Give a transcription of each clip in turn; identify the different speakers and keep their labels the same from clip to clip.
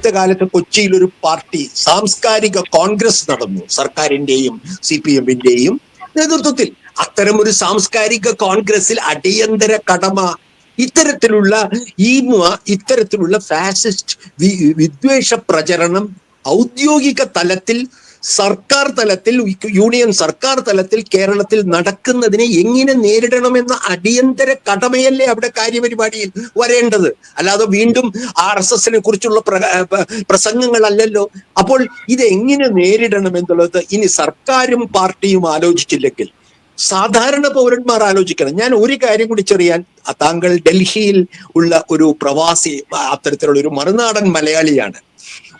Speaker 1: അടുത്ത കാലത്ത് കൊച്ചിയിൽ ഒരു പാർട്ടി സാംസ്കാരിക കോൺഗ്രസ് നടന്നു. സർക്കാരിന്റെയും സി പി എമ്മിന്റെയും നേതൃത്വത്തിൽ. അത്തരമൊരു സാംസ്കാരിക കോൺഗ്രസിൽ അടിയന്തര കടമ ഇത്തരത്തിലുള്ള ഈ ഇത്തരത്തിലുള്ള ഫാസിസ്റ്റ് വിദ്വേഷ പ്രചരണം ഔദ്യോഗിക തലത്തിൽ സർക്കാർ തലത്തിൽ യൂണിയൻ സർക്കാർ തലത്തിൽ കേരളത്തിൽ നടക്കുന്നതിനെ എങ്ങനെ നേരിടണമെന്ന അടിയന്തര കടമയല്ലേ അവിടെ കാര്യപരിപാടിയിൽ വരേണ്ടത്? അല്ലാതെ വീണ്ടും ആർ എസ് എസിനെ കുറിച്ചുള്ള പ്രസംഗങ്ങളല്ലല്ലോ. അപ്പോൾ ഇതെങ്ങനെ നേരിടണം എന്നുള്ളത് ഇനി സർക്കാരും പാർട്ടിയും ആലോചിച്ചില്ലെങ്കിൽ സാധാരണ പൗരന്മാർ ആലോചിക്കണം. ഞാൻ ഒരു കാര്യം കൂടി ചെറിയാൻ താങ്കൾ ഡൽഹിയിൽ ഉള്ള ഒരു പ്രവാസി അത്തരത്തിലുള്ള ഒരു മറുനാടൻ മലയാളിയാണ്.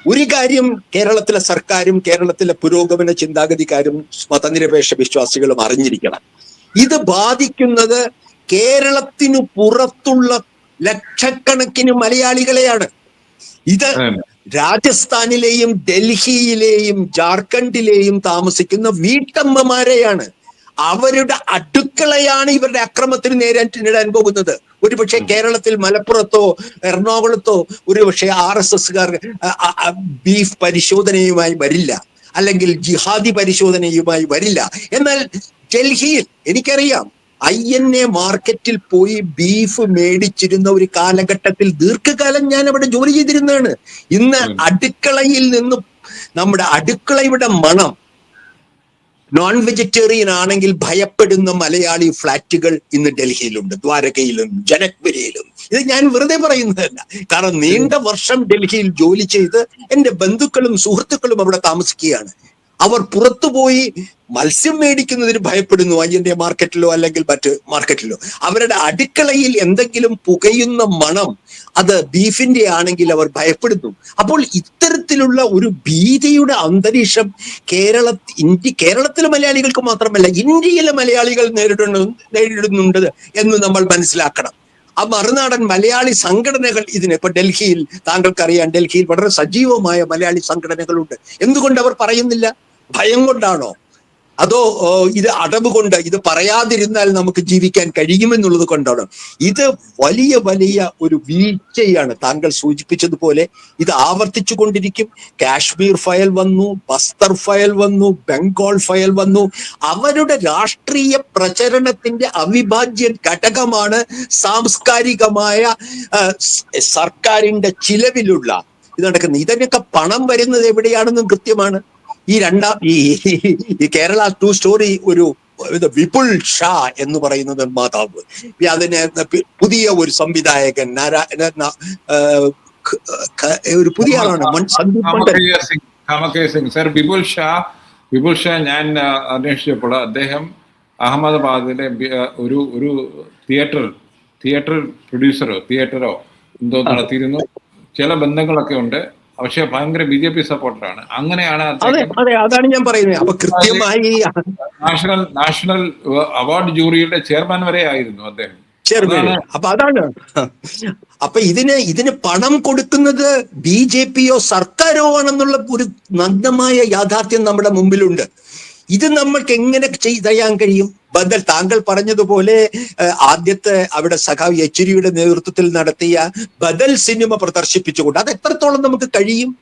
Speaker 1: ഒരു കാര്യം കേരളത്തിലെ സർക്കാരും കേരളത്തിലെ പുരോഗമന ചിന്താഗതിക്കാരും മതനിരപേക്ഷ വിശ്വാസികളും അറിഞ്ഞിരിക്കണം. ഇത് ബാധിക്കുന്നത് കേരളത്തിനു പുറത്തുള്ള ലക്ഷക്കണക്കിന് മലയാളികളെയാണ്. ഇത് രാജസ്ഥാനിലെയും ഡൽഹിയിലെയും ജാർഖണ്ഡിലെയും താമസിക്കുന്ന വീട്ടമ്മമാരെയാണ്. അവരുടെ അടുക്കളയാണ് ഇവരുടെ അക്രമത്തിന് നേരിടാൻ പോകുന്നത്. ഒരുപക്ഷെ കേരളത്തിൽ മലപ്പുറത്തോ എറണാകുളത്തോ ഒരുപക്ഷെ ആർ എസ് എസ്കാർ ബീഫ് പരിശോധനയുമായി വരില്ല. അല്ലെങ്കിൽ ജിഹാദി പരിശോധനയുമായി വരില്ല. എന്നാൽ ഡൽഹിയിൽ എനിക്കറിയാം ഐ എൻ എ മാർക്കറ്റിൽ പോയി ബീഫ് മേടിച്ചിരുന്ന ഒരു കാലഘട്ടത്തിൽ ദീർഘകാലം ഞാൻ അവിടെ ജോലി ചെയ്തിരുന്നതാണ്. ഇന്ന് അടുക്കളയിൽ നിന്ന് നമ്മുടെ അടുക്കളയുടെ മണം നോൺ വെജിറ്റേറിയൻ ആണെങ്കിൽ ഭയപ്പെടുന്ന മലയാളി ഫ്ലാറ്റുകൾ ഇന്ന് ഡൽഹിയിലുണ്ട് ദ്വാരകയിലും ജനക്പുരയിലും. ഇത് ഞാൻ വെറുതെ പറയുന്നതല്ല. കാരണം നീണ്ട വർഷം ഡൽഹിയിൽ ജോലി ചെയ്ത് എന്റെ ബന്ധുക്കളും സുഹൃത്തുക്കളും അവിടെ താമസിക്കുകയാണ്. അവർ പുറത്തുപോയി മത്സ്യം മേടിക്കുന്നതിന് ഭയപ്പെടുന്നു അയ്യന്റെ മാർക്കറ്റിലോ അല്ലെങ്കിൽ മറ്റ് മാർക്കറ്റിലോ. അവരുടെ അടുക്കളയിൽ എന്തെങ്കിലും പുകയുന്ന മണം അത് ബീഫിന്റെ ആണെങ്കിൽ അവർ ഭയപ്പെടുന്നു. അപ്പോൾ ഇത്തരത്തിലുള്ള ഒരു ഭീതിയുടെ അന്തരീക്ഷം കേരള ഇന്ത്യ കേരളത്തിലെ മലയാളികൾക്ക് മാത്രമല്ല ഇന്ത്യയിലെ മലയാളികൾ നേരിടുന്നു നേരിടുന്നുണ്ട് എന്ന് നമ്മൾ മനസ്സിലാക്കണം. ആ മറുനാടൻ മലയാളി സംഘടനകൾ ഇതിന് ഇപ്പൊ ഡൽഹിയിൽ താങ്കൾക്കറിയാം ഡൽഹിയിൽ വളരെ സജീവമായ മലയാളി സംഘടനകളുണ്ട്. എന്തുകൊണ്ട് അവർ പറയുന്നില്ല? ഭയം കൊണ്ടാണോ? അതോ ഇത് അടവ് കൊണ്ട് ഇത് പറയാതിരുന്നാൽ നമുക്ക് ജീവിക്കാൻ കഴിയുമെന്നുള്ളത് കൊണ്ടാണ്? ഇത് വലിയ വലിയ ഒരു വീഴ്ചയാണ്. താങ്കൾ സൂചിപ്പിച്ചതുപോലെ ഇത് ആവർത്തിച്ചു കൊണ്ടിരിക്കും. കാശ്മീർ ഫയൽ വന്നു ബസ്തർ ഫയൽ വന്നു ബംഗാൾ ഫയൽ വന്നു. അവരുടെ രാഷ്ട്രീയ പ്രചരണത്തിന്റെ അവിഭാജ്യ ഘടകമാണ് സാംസ്കാരികമായ സർക്കാരിന്റെ ചിലവിലുള്ള ഇത് നടക്കുന്നത്. ഇതിനൊക്കെ പണം വരുന്നത് എവിടെയാണെന്നും കൃത്യമാണ്. ഈ രണ്ടാം ഈ ഈ കേരള ടു സ്റ്റോറി ഒരു വിപുൽ ഷാ എന്ന് പറയുന്ന നിർമ്മാതാവ്. അതിന് പുതിയ ഒരു സംവിധായകൻ നാരായണ ഒരു പുതിയ ആളാണ്. സന്ദീപ് മണ്ഡൽ
Speaker 2: സർ വിപുൽ ഷാ വിപുൽ ഷാ ഞാൻ അന്വേഷിച്ചപ്പോൾ അദ്ദേഹം അഹമ്മദാബാദിലെ ഒരു ഒരു തിയേറ്റർ തിയേറ്റർ പ്രൊഡ്യൂസറോ തിയേറ്ററോ എന്തോ നടത്തിയിരുന്നു. ചില ബന്ധങ്ങളൊക്കെ ഉണ്ട്. പക്ഷെ ഭയങ്കര ബി ജെ പി സപ്പോർട്ടറാണ് അങ്ങനെയാണ്
Speaker 1: അതെ അതാണ് ഞാൻ പറയുന്നത്. അപ്പൊ കൃത്യമായി
Speaker 2: നാഷണൽ നാഷണൽ അവാർഡ് ജൂറിയുടെ ചെയർമാൻ വരെ ആയിരുന്നു അദ്ദേഹം.
Speaker 1: അപ്പൊ അതാണ്. അപ്പൊ ഇതിന് ഇതിന് പണം കൊടുക്കുന്നത് ബി ജെ പിയോ സർക്കാരോ ആണെന്നുള്ള ഒരു നഗ്നമായ യാഥാർത്ഥ്യം നമ്മുടെ മുമ്പിലുണ്ട്. ഇത് നമ്മൾക്ക് എങ്ങനെ ചെയ്തയാൻ ചെയ്യാൻ കഴിയും? ബദൽ താങ്കൾ പറഞ്ഞതുപോലെ ആദ്യത്തെ അവിടെ സഖാവ് യെച്ചൂരിയുടെ നേതൃത്വത്തിൽ നടത്തിയ ബദൽ സിനിമ പ്രദർശിപ്പിച്ചുകൊണ്ട് അത് എത്രത്തോളം നമുക്ക് കഴിയും?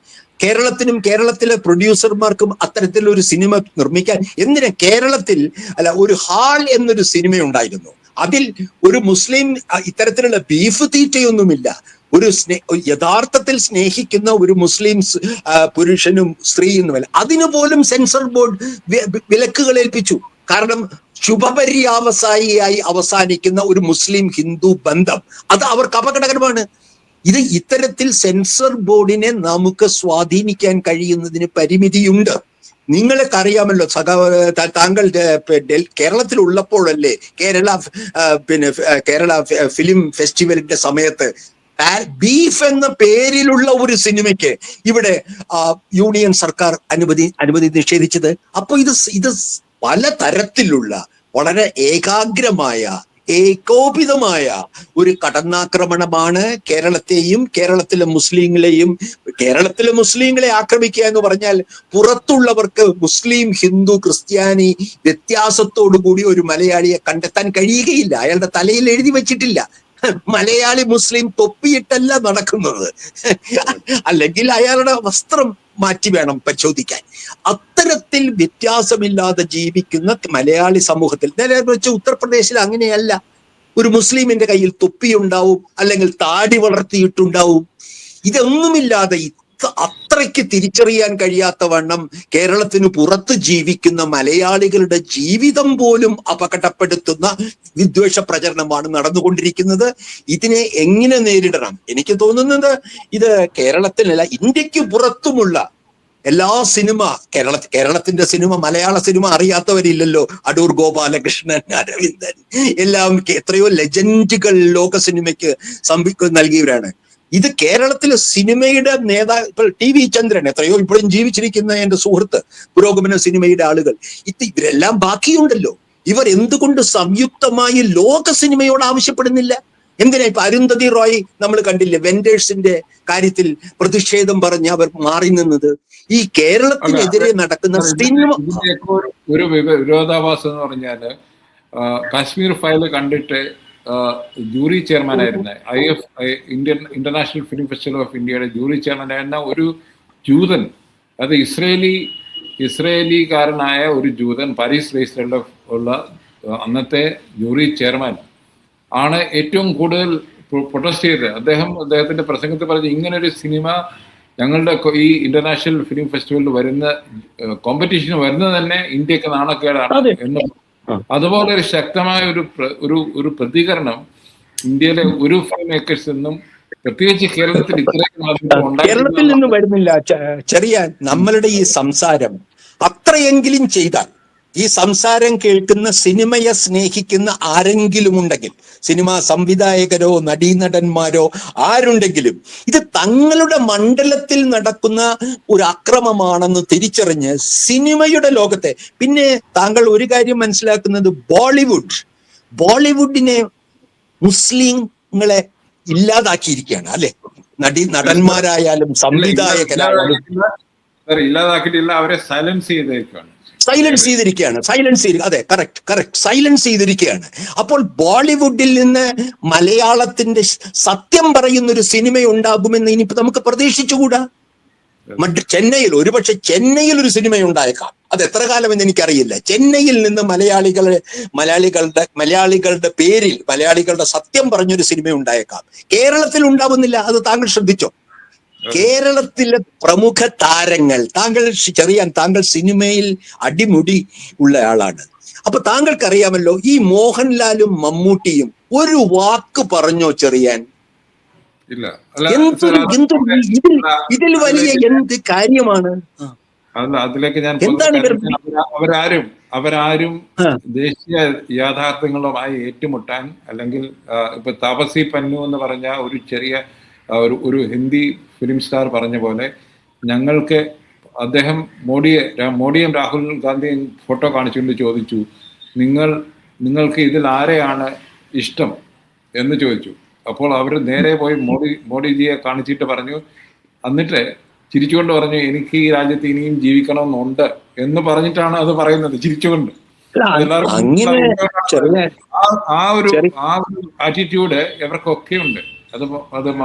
Speaker 1: കേരളത്തിനും കേരളത്തിലെ പ്രൊഡ്യൂസർമാർക്കും അത്തരത്തിലൊരു സിനിമ നിർമ്മിക്കാൻ എന്തിനാ കേരളത്തിൽ അല്ല ഒരു ഹാൾ എന്നൊരു സിനിമ ഉണ്ടായിരുന്നു അതിൽ ഒരു മുസ്ലിം ഇത്തരത്തിലുള്ള ബീഫ് തീറ്റയൊന്നുമില്ല. ഒരു സ്നേ യഥാർത്ഥത്തിൽ സ്നേഹിക്കുന്ന ഒരു മുസ്ലിം പുരുഷനും സ്ത്രീയുമല്ല അതിനു പോലും സെൻസർ ബോർഡ് വിലക്കുകൾ ഏൽപ്പിച്ചു. കാരണം ശുഭപര്യാവസായിയായി അവസാനിക്കുന്ന ഒരു മുസ്ലിം ഹിന്ദു ബന്ധം. അത് അവർക്ക് അപകടകരമാണ്. ഇത് ഇത്തരത്തിൽ സെൻസർ ബോർഡിനെ നമുക്ക് സ്വാധീനിക്കാൻ കഴിയുന്നതിന് പരിമിതിയുണ്ട്. നിങ്ങൾക്ക് അറിയാമല്ലോ സഖാ താങ്കൾ ഉള്ളപ്പോഴല്ലേ കേരള പിന്നെ കേരള ഫിലിം ഫെസ്റ്റിവലിന്റെ സമയത്ത് ബീഫ് എന്ന പേരിലുള്ള ഒരു സിനിമയ്ക്ക് ഇവിടെ യൂണിയൻ സർക്കാർ അനുമതി അനുമതി നിഷേധിച്ചത്. അപ്പൊ ഇത് ഇത് പല തരത്തിലുള്ള വളരെ ഏകാഗ്രമായ ഏകോപിതമായ ഒരു കടന്നാക്രമണമാണ് കേരളത്തെയും കേരളത്തിലെ മുസ്ലിങ്ങളെയും കേരളത്തിലെ മുസ്ലിങ്ങളെ ആക്രമിക്കുക എന്ന് പറഞ്ഞാൽ പുറത്തുള്ളവർക്ക് മുസ്ലിം ഹിന്ദു ക്രിസ്ത്യാനി വ്യത്യാസത്തോടു കൂടി ഒരു മലയാളിയെ കണ്ടെത്താൻ കഴിയുകയില്ല. അയാളുടെ തലയിൽ എഴുതി വെച്ചിട്ടില്ല. മലയാളി മുസ്ലിം തൊപ്പിയിട്ടല്ല നടക്കുന്നത്. അല്ലെങ്കിൽ അയാളുടെ വസ്ത്രം മാറ്റി വേണം പരിശോധിക്കാൻ. അത്തരത്തിൽ വ്യത്യാസമില്ലാതെ ജീവിക്കുന്ന മലയാളി സമൂഹത്തിൽ നേരെ വെച്ച് ഉത്തർപ്രദേശിൽ അങ്ങനെയല്ല. ഒരു മുസ്ലിമിന്റെ കയ്യിൽ തൊപ്പിയുണ്ടാവും അല്ലെങ്കിൽ താടി വളർത്തിയിട്ടുണ്ടാവും. ഇതൊന്നുമില്ലാതെ അത്രയ്ക്ക് തിരിച്ചറിയാൻ കഴിയാത്ത വണ്ണം കേരളത്തിന് പുറത്ത് ജീവിക്കുന്ന മലയാളികളുടെ ജീവിതം പോലും അപകടപ്പെടുത്തുന്ന വിദ്വേഷ പ്രചരണമാണ് നടന്നുകൊണ്ടിരിക്കുന്നത്. ഇതിനെ എങ്ങനെ നേരിടണം? എനിക്ക് തോന്നുന്നത് ഇത് കേരളത്തിലല്ല ഇന്ത്യയ്ക്ക് പുറത്തുമുള്ള എല്ലാ സിനിമ കേരള കേരളത്തിന്റെ സിനിമ മലയാള സിനിമ അറിയാത്തവരില്ലല്ലോ. അടൂർ ഗോപാലകൃഷ്ണൻ അരവിന്ദൻ. എല്ലാം എത്രയോ ലെജൻഡുകൾ ലോക സിനിമയ്ക്ക് സംഭി നൽകിയവരാണ്. ഇത് കേരളത്തിലെ സിനിമയുടെ നേതാ ഇപ്പോൾ ടി വി ചന്ദ്രൻ എത്രയോ ഇപ്പോഴും ജീവിച്ചിരിക്കുന്ന എന്റെ സുഹൃത്ത് പുരോഗമന സിനിമയുടെ ആളുകൾ. ഇത് ഇവരെല്ലാം ബാക്കിയുണ്ടല്ലോ. ഇവർ എന്തുകൊണ്ട് സംയുക്തമായി ലോക സിനിമയോട് ആവശ്യപ്പെടുന്നില്ല? എന്തിനാ ഇപ്പൊ അരുന്ധതി റോയ് നമ്മൾ കണ്ടില്ലേ വെൻഡേഴ്സിന്റെ കാര്യത്തിൽ പ്രതിഷേധം പറഞ്ഞ് അവർ മാറി നിന്നത്? ഈ കേരളത്തിനെതിരെ നടക്കുന്ന സിനിമ
Speaker 2: ഒരു- വിരോധാഭാസം എന്ന് പറഞ്ഞാൽ കാശ്മീർ ഫയൽ കണ്ടിട്ട് ജൂറി ചെയർമാൻ ആയിരുന്ന. I F Indian international film festival of ഇന്ത്യയുടെ ജൂറി ചെയർമാൻ ആയിരുന്ന ഒരു ജൂതൻ അത് ഇസ്രേലി ഇസ്രേലിക്കാരനായ ഒരു ജൂതൻ പാരീസ് ഉള്ള അന്നത്തെ ജൂറി ചെയർമാൻ. ആണ് ഏറ്റവും കൂടുതൽ പ്രൊട്ടസ്റ്റ് ചെയ്തത്. അദ്ദേഹം അദ്ദേഹത്തിന്റെ പ്രസംഗത്തിൽ പറഞ്ഞു ഇങ്ങനൊരു ഒരു സിനിമ ഞങ്ങളുടെ ഈ ഇന്റർനാഷണൽ ഫിലിം ഫെസ്റ്റിവലിൽ വരുന്ന കോമ്പറ്റീഷന് വരുന്നത് തന്നെ ഇന്ത്യയ്ക്ക് നാണക്കേടാണ് എന്നും അതുപോലെ ഒരു ശക്തമായ ഒരു ഒരു ഒരു പ്രതികരണം ഇന്ത്യയിലെ ഒരു ഫിലിം മേക്കേഴ്സ് നിന്നും പ്രത്യേകിച്ച് കേരളത്തിൽ ഇത്രയും
Speaker 1: കേരളത്തിൽ നിന്ന് വരുന്നില്ല. ചെറിയ നമ്മളുടെ ഈ സംസാരം അത്രയെങ്കിലും ചെയ്താൽ ഈ സംസാരം കേൾക്കുന്ന സിനിമയെ സ്നേഹിക്കുന്ന ആരെങ്കിലും ഉണ്ടെങ്കിൽ സിനിമാ സംവിധായകരോ നടീനടന്മാരോ ആരുണ്ടെങ്കിലും ഇത് തങ്ങളുടെ മണ്ഡലത്തിൽ നടക്കുന്ന ഒരു അക്രമമാണെന്ന് തിരിച്ചറിഞ്ഞ് സിനിമയുടെ ലോകത്തെ പിന്നെ താങ്കൾ ഒരു കാര്യം മനസ്സിലാക്കുന്നത് ബോളിവുഡ്. ബോളിവുഡിനെ മുസ്ലിങ്ങളെ ഇല്ലാതാക്കിയിരിക്കുകയാണ് അല്ലെ? നടി നടന്മാരായാലും സംവിധായകരായാലും.
Speaker 2: ഇല്ലാതാക്കിയിട്ടില്ല അവരെ സൈലൻസ് ചെയ്തേക്കാണ്
Speaker 1: സൈലൻസ് ചെയ്തിരിക്കുകയാണ്. സൈലൻസ് ചെയ്ത് അതെ കറക്റ്റ് കറക്റ്റ് സൈലൻസ് ചെയ്തിരിക്കുകയാണ്. അപ്പോൾ ബോളിവുഡിൽ നിന്ന് മലയാളത്തിന്റെ സത്യം പറയുന്ന ഒരു സിനിമ ഉണ്ടാകുമെന്ന് ഇനിയിപ്പോ നമുക്ക് പ്രതീക്ഷിച്ചുകൂടാ? മറ്റ് ചെന്നൈയിൽ ഒരുപക്ഷെ ചെന്നൈയിൽ ഒരു സിനിമ ഉണ്ടായേക്കാം അത് എത്ര കാലമെന്ന് എനിക്കറിയില്ല. ചെന്നൈയിൽ നിന്ന് മലയാളികളെ മലയാളികളുടെ മലയാളികളുടെ പേരിൽ മലയാളികളുടെ സത്യം പറഞ്ഞൊരു സിനിമ ഉണ്ടായേക്കാം കേരളത്തിൽ ഉണ്ടാവുന്നില്ല അത് താങ്കൾ ശ്രദ്ധിച്ചോ? കേരളത്തിലെ പ്രമുഖ താരങ്ങൾ താങ്കൾ ചെറിയ ചെറിയാൻ താങ്കൾ സിനിമയിൽ അടിമുടി ഉള്ള ആളാണ്. അപ്പൊ താങ്കൾക്കറിയാമല്ലോ ഈ മോഹൻലാലും മമ്മൂട്ടിയും ഒരു വാക്ക് പറഞ്ഞോ ചെറിയാൻ? ഇതിൽ വലിയ എന്ത് കാര്യമാണ്?
Speaker 2: അല്ല അതിലേക്ക് ഞാൻ അവരാരും അവരാരും ദേശീയ യാഥാർത്ഥ്യങ്ങളുമായി ഏറ്റുമുട്ടാൻ അല്ലെങ്കിൽ ഇപ്പൊ താപസി പന്നു എന്ന് പറഞ്ഞ ഒരു ചെറിയ ഒരു ഒരു ഹിന്ദി ഫിലിം സ്റ്റാർ പറഞ്ഞ പോലെ ഞങ്ങൾക്ക് അദ്ദേഹം മോഡിയെ മോഡിയും രാഹുൽ ഗാന്ധിയും ഫോട്ടോ കാണിച്ചുകൊണ്ട് ചോദിച്ചു നിങ്ങൾ നിങ്ങൾക്ക് ഇതിൽ ആരെയാണ് ഇഷ്ടം? എന്ന് ചോദിച്ചു. അപ്പോൾ അവർ നേരെ പോയി മോഡി മോഡിജിയെ കാണിച്ചിട്ട് പറഞ്ഞു എന്നിട്ട് ചിരിച്ചുകൊണ്ട് പറഞ്ഞു എനിക്ക് ഈ രാജ്യത്ത് ഇനിയും ജീവിക്കണമെന്നുണ്ട് എന്ന് പറഞ്ഞിട്ടാണ് അത് പറയുന്നത് ചിരിച്ചുകൊണ്ട്. ആ- ഒരു ആ ഒരു ആറ്റിറ്റ്യൂഡ് ഇവർക്കൊക്കെ ഉണ്ട്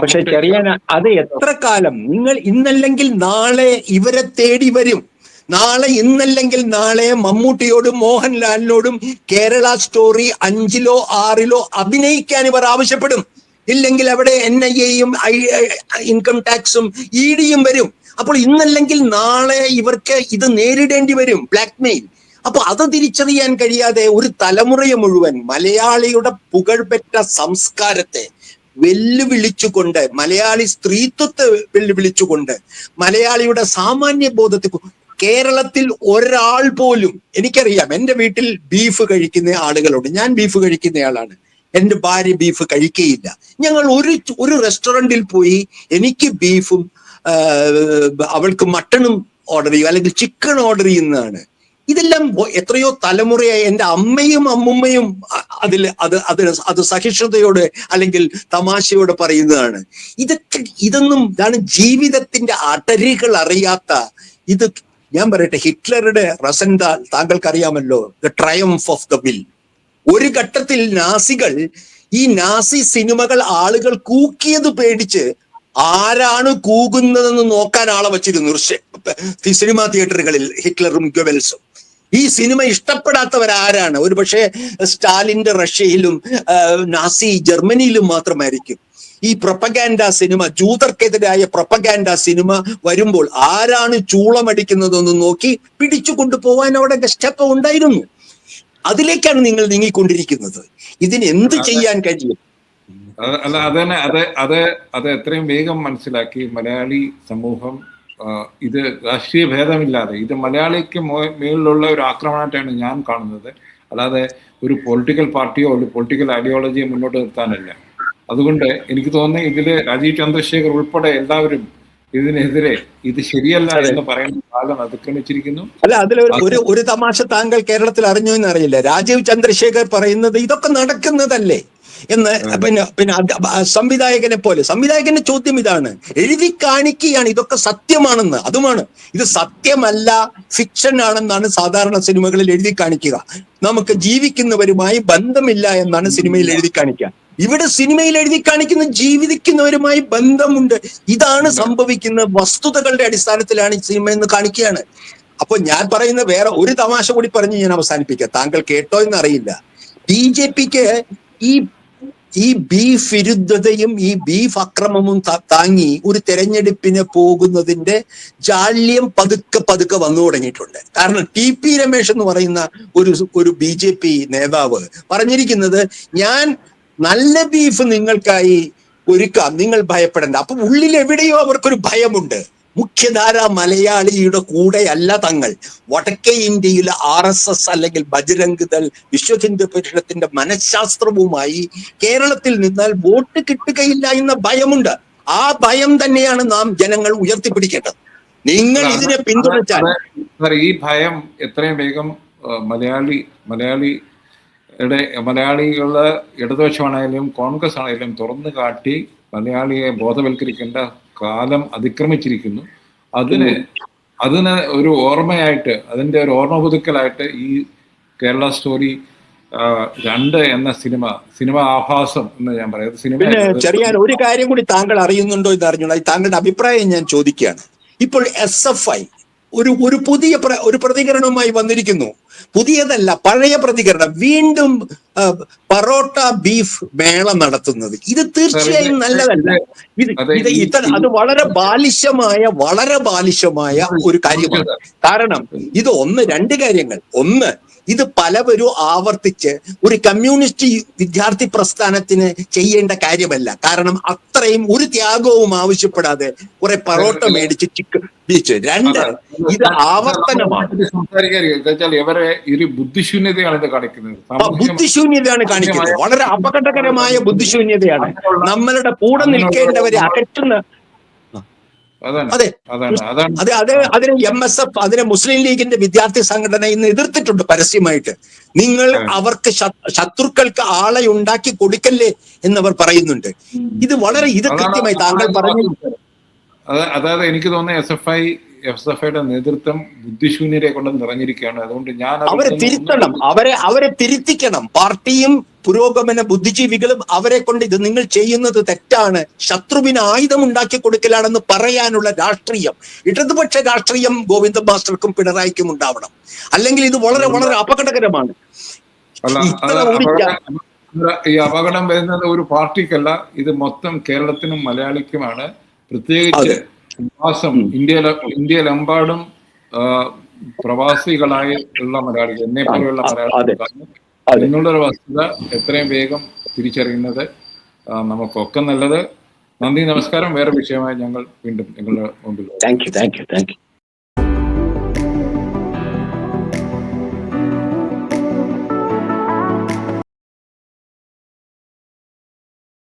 Speaker 1: പക്ഷെ ചെറിയാൻ അത് എത്ര കാലം? നിങ്ങൾ ഇന്നല്ലെങ്കിൽ നാളെ ഇവരെ തേടി വരും. നാളെ ഇന്നല്ലെങ്കിൽ നാളെ മമ്മൂട്ടിയോടും മോഹൻലാലിനോടും കേരള സ്റ്റോറി അഞ്ചിലോ ആറിലോ അഭിനയിക്കാൻ ഇവർ ആവശ്യപ്പെടും. ഇല്ലെങ്കിൽ അവിടെ എൻ ഐ എയും ഇൻകം ടാക്സും ഇ ഡിയും വരും. അപ്പോൾ ഇന്നല്ലെങ്കിൽ നാളെ ഇവർക്ക് ഇത് നേരിടേണ്ടി വരും ബ്ലാക്ക് മെയിൽ അപ്പൊ അത് തിരിച്ചറിയാൻ കഴിയാതെ ഒരു തലമുറയെ മുഴുവൻ മലയാളിയുടെ പുകഴ്പെറ്റ സംസ്കാരത്തെ വെല്ലുവിളിച്ചുകൊണ്ട് മലയാളി സ്ത്രീത്വത്തെ വെല്ലുവിളിച്ചുകൊണ്ട് മലയാളിയുടെ സാമാന്യ ബോധത്തെ കേരളത്തിൽ ഒരാൾ പോലും എനിക്കറിയാം എന്റെ വീട്ടിൽ ബീഫ് കഴിക്കുന്ന ആളുകളുണ്ട്. ഞാൻ ബീഫ് കഴിക്കുന്നയാളാണ്. എന്റെ ഭാര്യ ബീഫ് കഴിക്കുകയില്ല ഞങ്ങൾ ഒരു ഒരു റെസ്റ്റോറന്റിൽ പോയി എനിക്ക് ബീഫും അവൾക്ക് മട്ടണും ഓർഡർ ചെയ്യും അല്ലെങ്കിൽ ചിക്കൻ ഓർഡർ ചെയ്യുന്നതാണ്. ഇതെല്ലാം എത്രയോ തലമുറയായി എന്റെ അമ്മയും അമ്മുമ്മയും അതിൽ അത് അത് അത് സഹിഷ്ണുതയോട് അല്ലെങ്കിൽ തമാശയോട് പറയുന്നതാണ്. ഇതൊക്കെ ഇതൊന്നും ഇതാണ് ജീവിതത്തിന്റെ അടരുകൾ അറിയാത്ത ഇത് ഞാൻ പറയട്ടെ ഹിറ്റ്ലറുടെ റസൻദാൽ താങ്കൾക്കറിയാമല്ലോ the triumph of the will ഒരു ഘട്ടത്തിൽ നാസികൾ ഈ നാസി സിനിമകൾ ആളുകൾ കൂക്കിയത് പേടിച്ച് ആരാണ് കൂകുന്നതെന്ന് നോക്കാൻ ആളെ വച്ചിരുന്നു. സിനിമാ തിയേറ്ററുകളിൽ ഹിറ്റ്ലറും ഗവൽസും. ഈ സിനിമ ഇഷ്ടപ്പെടാത്തവരാരാണ്? ഒരുപക്ഷെ സ്റ്റാലിന്റെ റഷ്യയിലും നാസി ജർമ്മനിയിലും മാത്രമായിരിക്കും. ഈ പ്രൊപ്പഗാൻഡ സിനിമ ജൂതർക്കെതിരായ പ്രൊപ്പഗാൻഡ സിനിമ വരുമ്പോൾ ആരാണ് ചൂളമടിക്കുന്നതെന്ന് നോക്കി പിടിച്ചു കൊണ്ടുപോകാൻ അവിടെ ഗസ്റ്റപ്പ ഉണ്ടായിരുന്നു. അതിലേക്കാണ് നിങ്ങൾ നീങ്ങിക്കൊണ്ടിരിക്കുന്നത്. ഇതിന് എന്ത് ചെയ്യാൻ കഴിയും?
Speaker 2: അല്ല അത് തന്നെ അത് അത് അത് എത്രയും വേഗം മനസ്സിലാക്കി മലയാളി സമൂഹം ഇത് രാഷ്ട്രീയ ഭേദമില്ലാതെ ഇത് മലയാളിക്ക് മേളിലുള്ള ഒരു ആക്രമണമായിട്ടാണ് ഞാൻ കാണുന്നത്. അല്ലാതെ ഒരു പൊളിറ്റിക്കൽ പാർട്ടിയോ ഒരു പൊളിറ്റിക്കൽ ഐഡിയോളജിയോ മുന്നോട്ട് നിർത്താനല്ല. അതുകൊണ്ട് എനിക്ക് തോന്നുന്നു ഇതിൽ രാജീവ് ചന്ദ്രശേഖർ ഉൾപ്പെടെ എല്ലാവരും ഇതിനെതിരെ ഇത് ശരിയല്ല എന്ന് പറയുന്ന കാലം അതിക്രമിച്ചിരിക്കുന്നു.
Speaker 1: അല്ല അതിൽ ഒരു- ഒരു തമാശ താങ്കൾ കേരളത്തിൽ അറിഞ്ഞു എന്ന് അറിയില്ല. രാജീവ് ചന്ദ്രശേഖർ പറയുന്നത് ഇതൊക്കെ നടക്കുന്നതല്ലേ? എന്ന് പിന്നെ പിന്നെ സംവിധായകനെ പോലെ സംവിധായകന്റെ ചോദ്യം ഇതാണ്. എഴുതി കാണിക്കുകയാണ് ഇതൊക്കെ സത്യമാണെന്ന്. അതുമാണ്. ഇത് സത്യമല്ല ഫിക്ഷൻ ആണെന്നാണ് സാധാരണ സിനിമകളിൽ എഴുതി കാണിക്കുക. നമുക്ക് ജീവിക്കുന്നവരുമായി ബന്ധമില്ല എന്നാണ് സിനിമയിൽ എഴുതി കാണിക്കുക. ഇവിടെ സിനിമയിൽ എഴുതി കാണിക്കുന്ന ജീവിക്കുന്നവരുമായി ബന്ധമുണ്ട്. ഇതാണ് സംഭവിക്കുന്ന വസ്തുതകളുടെ അടിസ്ഥാനത്തിലാണ് ഈ സിനിമ എന്ന് കാണിക്കുകയാണ്. അപ്പൊ ഞാൻ പറയുന്ന വേറെ ഒരു തമാശ കൂടി പറഞ്ഞ് ഞാൻ അവസാനിപ്പിക്കാം. താങ്കൾ കേട്ടോ എന്ന് അറിയില്ല ബി ജെ പിക്ക് ഈ ഈ ബീഫ് വിരുദ്ധതയും ഈ ബീഫ് അക്രമവും താങ്ങി ഒരു തെരഞ്ഞെടുപ്പിന് പോകുന്നതിന്റെ ജാള്യം പതുക്കെ പതുക്കെ വന്നു തുടങ്ങിയിട്ടുണ്ട്. കാരണം ടി പി രമേശ് എന്ന് പറയുന്ന ഒരു ഒരു ബി ജെ പി നേതാവ് പറഞ്ഞിരിക്കുന്നത് ഞാൻ നല്ല ബീഫ് നിങ്ങൾക്കായി ഒരുക്കാം നിങ്ങൾ ഭയപ്പെടേണ്ട. അപ്പൊ ഉള്ളിൽ എവിടെയോ അവർക്കൊരു ഭയമുണ്ട്. മുഖ്യധാര മലയാളിയുടെ കൂടെയല്ല തങ്ങൾ. വടക്കേ ഇന്ത്യയിലെ ആർ എസ് എസ് അല്ലെങ്കിൽ ബജരംഗ് ദൾ വിശ്വ ഹിന്ദു പരിഷത്തിന്റെ മനഃശാസ്ത്രവുമായി കേരളത്തിൽ നിന്നാൽ വോട്ട് കിട്ടുകയില്ല എന്ന ഭയമുണ്ട്. ആ ഭയം തന്നെയാണ് നാം ജനങ്ങൾ ഉയർത്തിപ്പിടിക്കേണ്ടത്. നിങ്ങൾ ഇതിനെ പിന്തുണച്ചാൽ
Speaker 2: ഈ ഭയം എത്രയും വേഗം മലയാളി മലയാളി മലയാളിയുടെ മലയാളികൾ ഇടതുപക്ഷമാണെങ്കിലും കോൺഗ്രസ് ആണെങ്കിലും തുറന്നു കാട്ടി മലയാളിയെ ബോധവൽക്കരിക്കേണ്ട കാലം അതിക്രമിച്ചിരിക്കുന്നു. അതിന് അതിന് ഒരു ഓർമ്മയായിട്ട് അതിന്റെ ഒരു ഓർമ്മ പുതുക്കലായിട്ട് ഈ കേരള സ്റ്റോറി രണ്ട് എന്ന സിനിമ സിനിമ ആഭാസം എന്ന് ഞാൻ പറയാം. സിനിമ
Speaker 1: ചെറിയാൻ ഒരു കാര്യം കൂടി താങ്കൾ അറിയുന്നുണ്ടോ എന്ന് അറിഞ്ഞോളാം താങ്കളുടെ അഭിപ്രായം ഞാൻ ചോദിക്കുകയാണ്. ഇപ്പോൾ എസ് എഫ് ഐ ഒരു ഒരു പുതിയ ഒരു പ്രതികരണവുമായി വന്നിരിക്കുന്നു. പുതിയതല്ല പഴയ പ്രതികരണം. വീണ്ടും പറോട്ട ബീഫ് മേള നടത്തുന്നത്. ഇത് തീർച്ചയായും നല്ലതല്ല. ഇത് ഇത് ഇത്ര അത് വളരെ ബാലിശമായ വളരെ ബാലിശമായ ഒരു കാര്യമാണ്. കാരണം ഇത് ഒന്ന് രണ്ട് കാര്യങ്ങൾ. ഒന്ന് ഇത് പലവരും ആവർത്തിച്ച് ഒരു കമ്മ്യൂണിസ്റ്റ് വിദ്യാർത്ഥി പ്രസ്ഥാനത്തിന് ചെയ്യേണ്ട കാര്യമല്ല. കാരണം അത്രയും ഒരു ത്യാഗവും ആവശ്യപ്പെടാതെ കുറെ പറോട്ട മേടിച്ച് ചിക്കൻ ബീച്ച്. രണ്ട് ഇത് ആവർത്തനമാണ്.
Speaker 2: സംസാരിക്കാൻ ഇവരെ ഒരു ബുദ്ധിശൂന്യതയാണ് ഇത് കാണിക്കുന്നത്.
Speaker 1: ബുദ്ധിശൂന്യതയാണ് കാണിക്കുന്നത്. വളരെ അപകടകരമായ ബുദ്ധിശൂന്യതയാണ്. നമ്മളുടെ കൂടെ നിൽക്കേണ്ടവരെ അകറ്റുന്ന
Speaker 2: അതെ
Speaker 1: അതെ.
Speaker 2: അതാണ്
Speaker 1: അത് അത് അതിന് എം എസ് എഫ് അതിനെ മുസ്ലിം ലീഗിന്റെ വിദ്യാർത്ഥി സംഘടന ഇന്ന് എതിർത്തിട്ടുണ്ട് പരസ്യമായിട്ട്. നിങ്ങൾ അവർക്ക് ശത്രുക്കൾക്ക് ആളെ ഉണ്ടാക്കി കൊടുക്കല്ലേ എന്നവർ പറയുന്നുണ്ട്. ഇത് വളരെ ഇത് കൃത്യമായി താങ്കൾ പറഞ്ഞു
Speaker 2: അത് അതായത് എനിക്ക് തോന്നുന്നത് S F I S F നേതൃത്വം ബുദ്ധിശൂന്യരെ കൊണ്ട് നിറഞ്ഞിരിക്കുകയാണ്. അതുകൊണ്ട് ഞാൻ
Speaker 1: അവരെ തിരുത്തണം. അവരെ അവരെ തിരുത്തിക്കണം. പാർട്ടിയും പുരോഗമന ബുദ്ധിജീവികളും അവരെ കൊണ്ട് ഇത് നിങ്ങൾ ചെയ്യുന്നത് തെറ്റാണ്. ശത്രുവിന് ആയുധം ഉണ്ടാക്കി കൊടുക്കലാണെന്ന് പറയാനുള്ള രാഷ്ട്രീയം ഇടതുപക്ഷ രാഷ്ട്രീയം ഗോവിന്ദ മാസ്റ്റർക്കും പിണറായിക്കും ഉണ്ടാവണം. അല്ലെങ്കിൽ ഇത് വളരെ വളരെ അപകടകരമാണ്.
Speaker 2: ഈ അപകടം വരുന്നത് ഒരു പാർട്ടിക്കല്ല. ഇത് മൊത്തം കേരളത്തിനും മലയാളിക്കുമാണ്. പ്രത്യേകിച്ച് പ്രവാസം ഇന്ത്യയിലെ ഇന്ത്യയിലെമ്പാടും പ്രവാസികളായി ഉള്ള മലയാളികൾ എന്നെ പോലെയുള്ള. മലയാളികൾ. എന്നുള്ളൊരു വസ്തുത എത്രയും വേഗം തിരിച്ചറിയുന്നത് നമുക്കൊക്കെ നല്ലത് നന്ദി നമസ്കാരം വേറെ വിഷയമായി ഞങ്ങൾ വീണ്ടും നിങ്ങളുടെ മുമ്പിൽ.
Speaker 1: Thank you thank you thank you